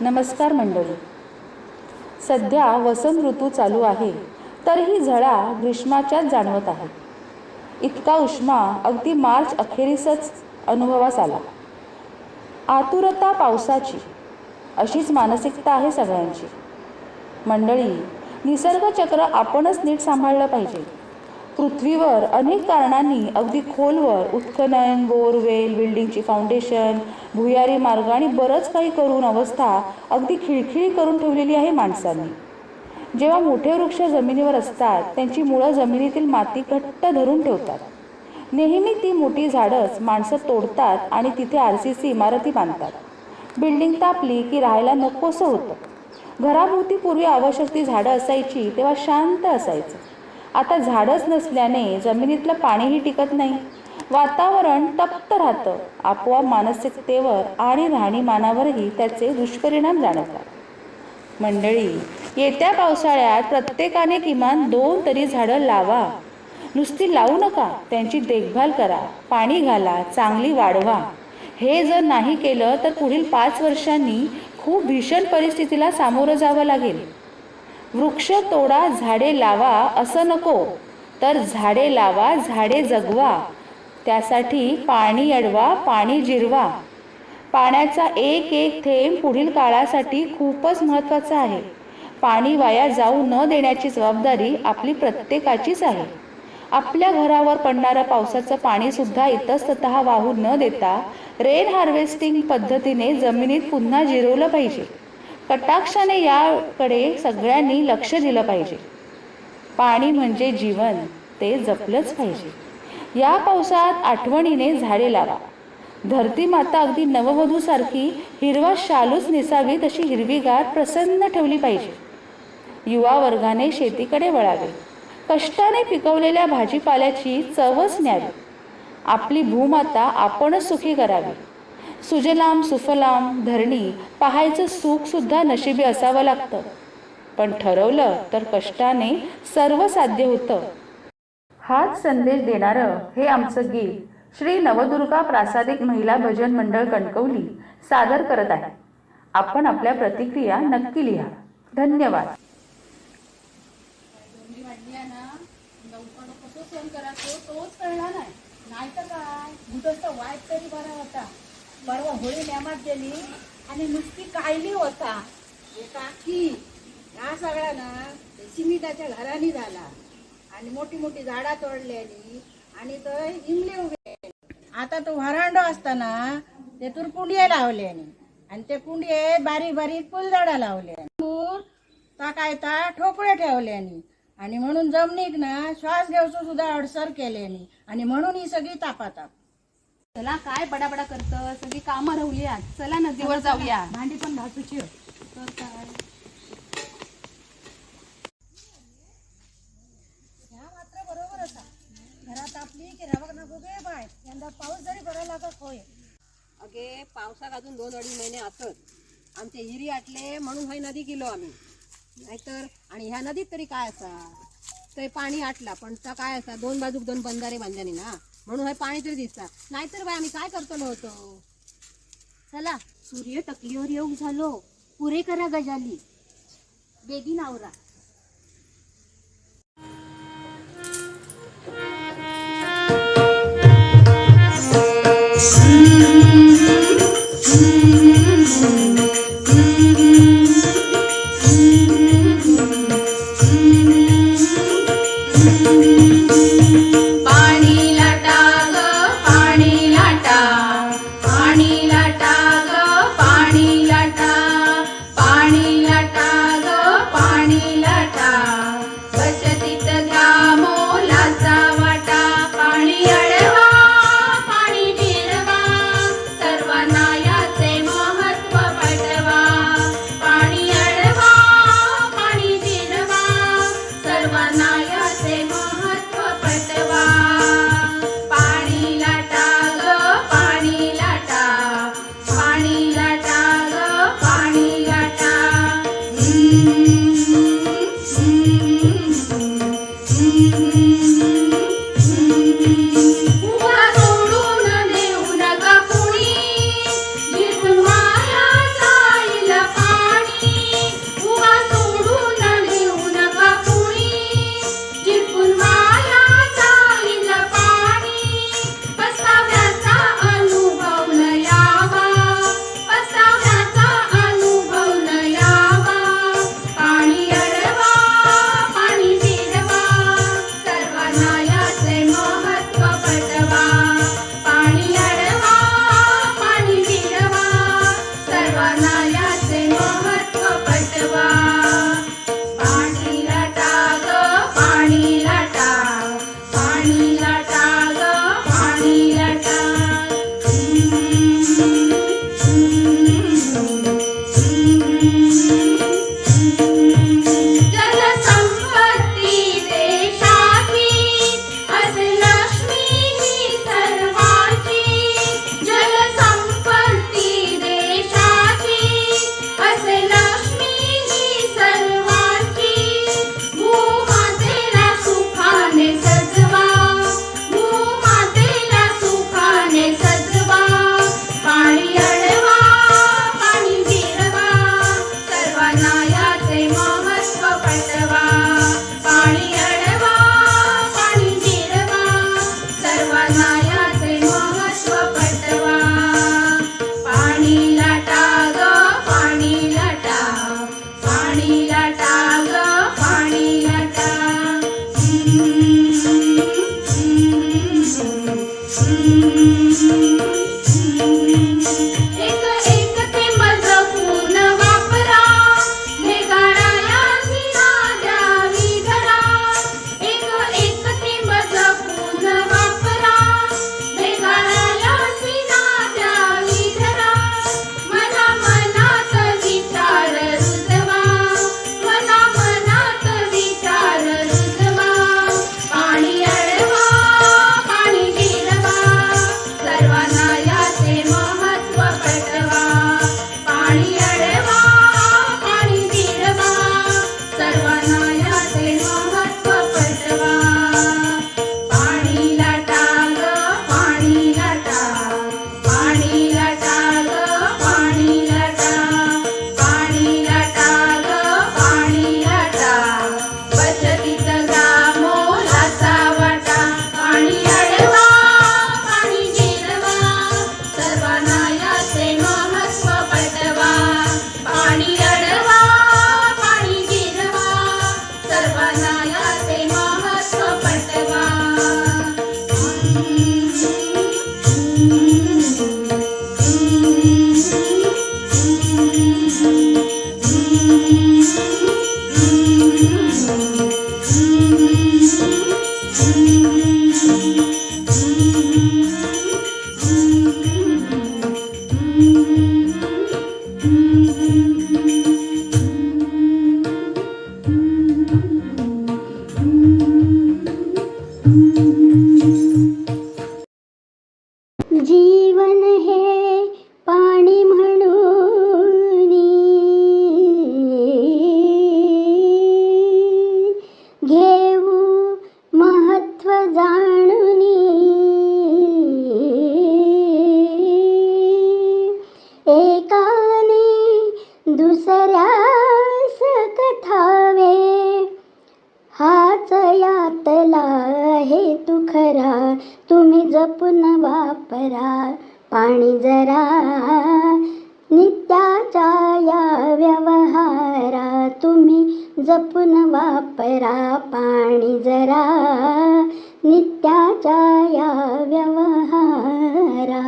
नमस्कार मंडळी. सध्या वसंत ऋतू चालू आहे तरीही झळा ग्रीष्माच्याच जाणवत आहे. इतका उष्मा अगदी मार्च अखेरीसच अनुभवास आला. आतुरता पावसाची अशीच मानसिकता आहे सगळ्यांची. मंडळी निसर्गचक्र आपणच नीट सांभाळलं पाहिजे. पृथ्वीवर अनेक कारणांनी अगदी खोलवर उत्खनन बोरवेल बिल्डिंगची फाउंडेशन भुयारी मार्ग आणि बरंच काही करून अवस्था अगदी खिळखिळी करून ठेवलेली आहे माणसांनी. जेव्हा मोठे वृक्ष जमिनीवर असतात त्यांची मुळं जमिनीतील माती घट्ट धरून ठेवतात. नेहमी ती मोठी झाडंच माणसं तोडतात आणि तिथे आर सी सी इमारती बांधतात. बिल्डिंग तापली की राहायला नकोसं होतं. घराभोवती पूर्वी आवश्यक ती झाडं असायची तेव्हा शांत असायचं. आता झाडच नसल्याने जमिनीतलं पाणीही टिकत नाही. वातावरण तप्त राहतं. आपोआप मानसिकतेवर आणि राहणीमानावरही त्याचे दुष्परिणाम जाणवतात. मंडळी येत्या पावसाळ्यात प्रत्येकाने किमान दोन तरी झाडं लावा. नुसती लावू नका त्यांची देखभाल करा. पाणी घाला चांगली वाढवा. हे जर नाही केलं तर पुढील पाच वर्षांनी खूप भीषण परिस्थितीला सामोरं जावं लागेल. वृक्ष तोडा झाडे लावा असं नको. तर झाडे लावा झाडे जगवा. त्यासाठी पाणी अडवा पाणी जिरवा. पाण्याचा एक एक थेंब पुढील काळासाठी खूपच महत्त्वाचा आहे. पाणी वाया जाऊ न देण्याची जबाबदारी आपली प्रत्येकाचीच आहे. आपल्या घरावर पडणारं पावसाचं पाणीसुद्धा इतस्तत वाहू न देता रेन हार्वेस्टिंग पद्धतीने जमिनीत पुन्हा जिरवलं पाहिजे. कटाक्षाने याकडे सगळ्यांनी लक्ष दिलं पाहिजे. पाणी म्हणजे जीवन ते जपलंच पाहिजे. या पावसात आठवणीने झाडे लावा. धरती माता अगदी नववधूसारखी हिरवा शालूच नेसावी तशी हिरवीगार प्रसन्न ठेवली पाहिजे. युवा वर्गाने शेतीकडे वळावे. कष्टाने पिकवलेल्या भाजीपाल्याची चवच न्यावी. आपली भूमाता आपणच सुखी करावी. सुजलाम सुफलाम धरणी पाहायचं सुख सुद्धा नशिबी असावं लागतं. पण ठरवलं तर कष्टाने सर्व साध्य होतं. हाच संदेश देणारं हे आमचं गीत श्री नवदुर्गा प्रासादिक महिला भजन मंडळ कणकवली सादर करत आहे. आपण आपल्या प्रतिक्रिया नक्की लिहा. धन्यवाद. तोच कळला नाही. नाही तर काय वाईट तरी बरा होता. परवा होळी नेमात गेली आणि नुसती कायली होता. हे काकी हा सगळ्या ना सिमिटाच्या घरानी झाला. आणि मोठी मोठी झाडा तोडल्यानी आणि तो इमले उभे आता तो व्हरांडो असताना ते तर कुंडिये लावल्यानी आणि ते कुंडिये बारीक बारीक फुलझाडा लावले ता काय ता ठोकळे ठेवल्यानी आणि म्हणून जमनीक ना श्वास घ्यायचो सुद्धा अडसर केल्यानी आणि म्हणून ही सगळी तापाताप. चला काय बडाबडा करत सगळी कामं राहली आज चला नदीवर जाऊया. भांडी पण घासूची तर काय? ह्या मात्र बरोबर असा. घरात आपली की रावक नको गे बाय. यंदा पाऊस जरी बरा लागत होय. अगे पावसाक अजून दोन अडीच महिने असत आमचे हिरी आटले म्हणून हय नदी गेलो आम्ही. नाहीतर आणि ह्या नदीत तरी काय असा? ते पाणी आटला पण काय असा? दोन बाजूक दोन बंधारे बांधल्यानी ना? म्हणून हे पाणी तरी दिसतात नाहीतर बाय आम्ही काय करतो होतो चला सूर्य टकलीवर येऊ झालो. पुरे करा गजाली. बेगी नावरा. Wala Mm-hmm. वापरा पाणी जरा नित्याच्या या व्यवहारा तुम्ही जपून वापरा. पाणी जरा नित्याच्या या व्यवहारा